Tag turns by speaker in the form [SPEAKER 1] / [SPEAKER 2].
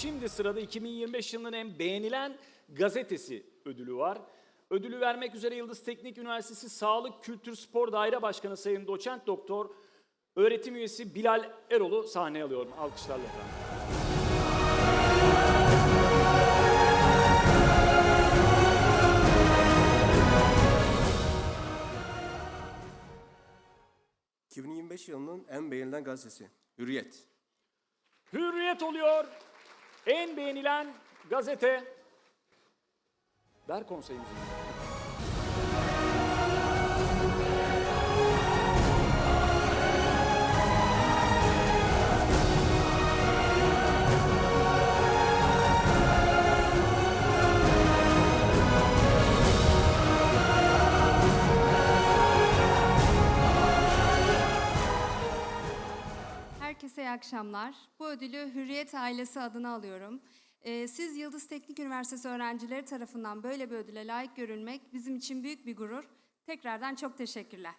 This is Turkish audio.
[SPEAKER 1] Şimdi sırada 2025 yılının en beğenilen gazetesi ödülü var. Ödülü vermek üzere Yıldız Teknik Üniversitesi Sağlık Kültür Spor Daire Başkanı Sayın Doçent Doktor Öğretim Üyesi Bilal Erol'u sahneye alıyorum. Alkışlarla efendim.
[SPEAKER 2] ...2025 yılının en beğenilen gazetesi. Hürriyet.
[SPEAKER 1] Hürriyet oluyor. En beğenilen gazete. Ver konseyimizi.
[SPEAKER 3] Herkese iyi akşamlar. Bu ödülü Hürriyet ailesi adına alıyorum. Ee, siz Yıldız Teknik Üniversitesi öğrencileri tarafından böyle bir ödüle layık görülmek bizim için büyük bir gurur. Tekrardan çok teşekkürler.